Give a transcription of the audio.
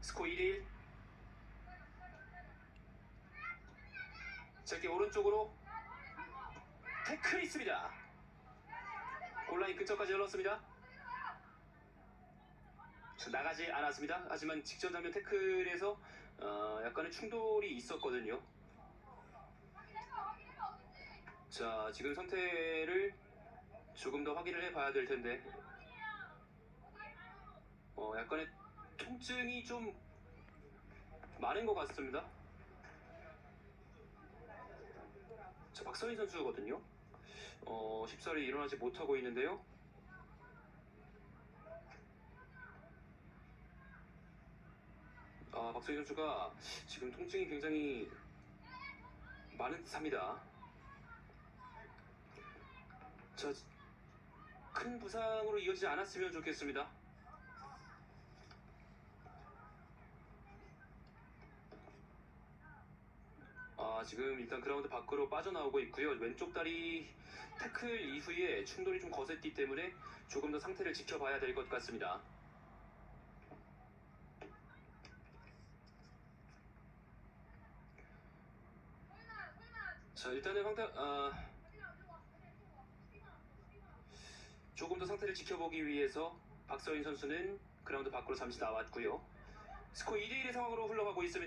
스코 1대1 짧게 오른쪽으로 태클이 있습니다. 골라인 근처까지 흘렀습니다. 자, 나가지 않았습니다. 하지만 직전 장면 태클에서 어, 약간의 충돌이 있었거든요. 자, 지금 상태를 조금 더 확인을 해봐야 될 텐데, 어, 약간의 통증이 좀 많은 것 같습니다. 자, 박서인 선수거든요. 어, 쉽사리 일어나지 못하고 있는데요. 아, 박서인 선수가 지금 통증이 굉장히 많은 듯합니다. 자, 큰 부상으로 이어지지 않았으면 좋겠습니다. 아, 지금 일단 그라운드 밖으로 빠져나오고 있고요. 왼쪽 다리 태클 이후에 충돌이 좀 거셌기 때문에 조금 더 상태를 지켜봐야 될 것 같습니다. 자, 일단은 황타, 아, 조금 더 상태를 지켜보기 위해서 박서인 선수는 그라운드 밖으로 잠시 나왔고요. 스코어 2대1의 상황으로 흘러가고 있습니다.